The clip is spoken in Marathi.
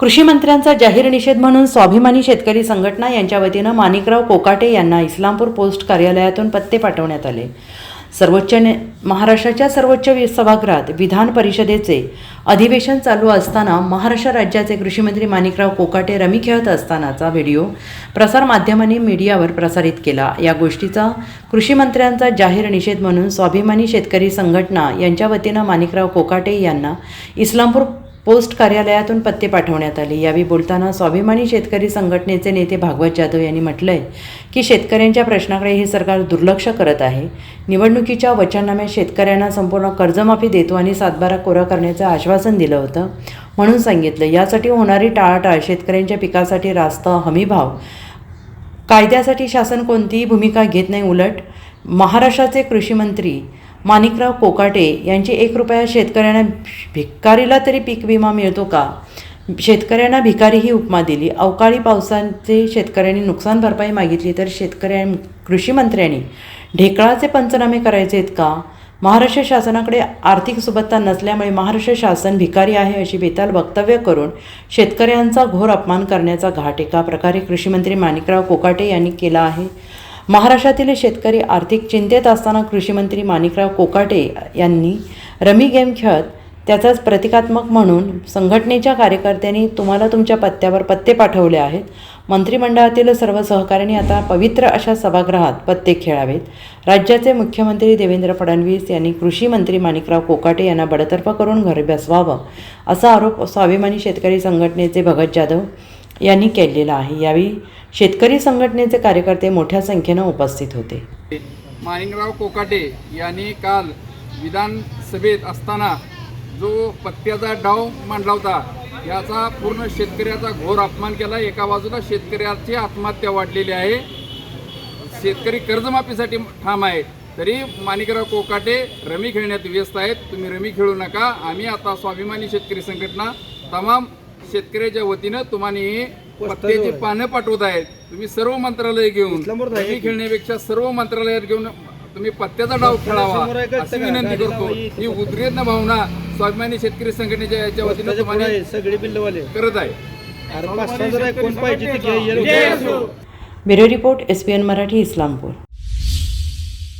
कृषी मंत्र्यांचा जाहीर निषेध म्हणून स्वाभिमानी शेतकरी संघटना यांच्या वतीनं माणिकराव कोकाटे यांना इस्लामपूर पोस्ट कार्यालयातून पत्ते पाठवण्यात आले. सर्वोच्च न्या महाराष्ट्राच्या सर्वोच्च वि- सभागृहात विधान परिषदेचे अधिवेशन चालू असताना महाराष्ट्र राज्याचे कृषीमंत्री माणिकराव कोकाटे रमी खेळत असतानाचा व्हिडिओ प्रसारमाध्यमांनी मीडियावर प्रसारित केला. या गोष्टीचा कृषीमंत्र्यांचा जाहीर निषेध म्हणून स्वाभिमानी शेतकरी संघटना यांच्या वतीनं माणिकराव कोकाटे यांना इस्लामपूर पोस्ट कार्यालयातून पत्ते पाठवण्यात आले. यावेळी बोलताना स्वाभिमानी शेतकरी संघटनेचे नेते भागवत जाधव यांनी म्हटलंय की शेतकऱ्यांच्या प्रश्नाकडे हे सरकार दुर्लक्ष करत आहे. निवडणुकीच्या वचननाम्यात शेतकऱ्यांना संपूर्ण कर्जमाफी देतो आणि सातबारा कोरा करण्याचं आश्वासन दिलं होतं म्हणून सांगितलं. यासाठी होणारी टाळाटाळ शेतकऱ्यांच्या पिकासाठी रास्त हमीभाव. कायद्यासाठी शासन कोणतीही भूमिका घेत नाही उलट. महाराष्ट्राचे कृषी मंत्री माणिकराव कोकाटे यांची एक रुपया शेतकऱ्यांना भिकारीला तरी पीक विमा मिळतो का? शेतकऱ्यांना भिकारी ही उपमा दिली. अवकाळी पावसाचे शेतकऱ्यांनी नुकसान भरपाई मागितली तर शेतकऱ्यां कृषीमंत्र्यांनी ढेकळाचे पंचनामे करायचे आहेत का? महाराष्ट्र शासनाकडे आर्थिक सुबत्ता नसल्यामुळे महाराष्ट्र शासन भिकारी आहे अशी बेताल वक्तव्य करून शेतकऱ्यांचा घोर अपमान करण्याचा घाट एका प्रकारे कृषीमंत्री माणिकराव कोकाटे यांनी केला आहे. महाराष्ट्रातील शेतकरी आर्थिक चिंतेत असताना कृषीमंत्री माणिकराव कोकाटे यांनी रमी गेम खेळत त्याचाच प्रतिकात्मक म्हणून संघटनेच्या कार्यकर्त्यांनी तुम्हाला तुमच्या पत्त्यावर पत्ते पाठवले आहेत. मंत्रिमंडळातील सर्व सहकाऱ्यांनी आता पवित्र अशा सभागृहात पत्ते खेळावेत. राज्याचे मुख्यमंत्री देवेंद्र फडणवीस यांनी कृषी मंत्री माणिकराव कोकाटे यांना बडतर्फ करून घरी बसवावं असा आरोप स्वाभिमानी शेतकरी संघटनेचे भगत जाधव यांनी केलेला आहे. यावेळी शेतकरी संघटनेचे कार्यकर्ते मोठ्या संख्येनं उपस्थित होते. माणिकराव कोकाटे यांनी काल विधानसभेत असताना जो पत्त्याचा डाव मांडला होता याचा पूर्ण शेतकऱ्याचा घोर अपमान केला. एका बाजूला शेतकऱ्याची आत्महत्या वाढलेली आहे. शेतकरी कर्जमाफीसाठी ठाम आहे तरी माणिकराव कोकाटे रमी खेळण्यात व्यस्त आहेत. तुम्ही रमी खेळू नका. आम्ही आता स्वाभिमानी शेतकरी संघटना तमाम शेतकऱ्याच्या वतीनं तुम्हाला पत्त्याची पानं पाठवत आहेत. तुम्ही सर्व मंत्रालय घेऊन रमी खेळण्यापेक्षा सर्व मंत्रालयात घेऊन तुम्ही पत्त्याचा डाव खेळावा अशी विनंती करतो. ही उद्रेक भावना स्वाभिमानी शेतकरी संघटनेच्या याच्या वतीनं तुम्हाला सगळे बिल्लवाले. करत आहे. अरे पाच सहा जर आहे, कोण पाहिजे ते घ्या ये. Bureau report S P N Marathi Islampur.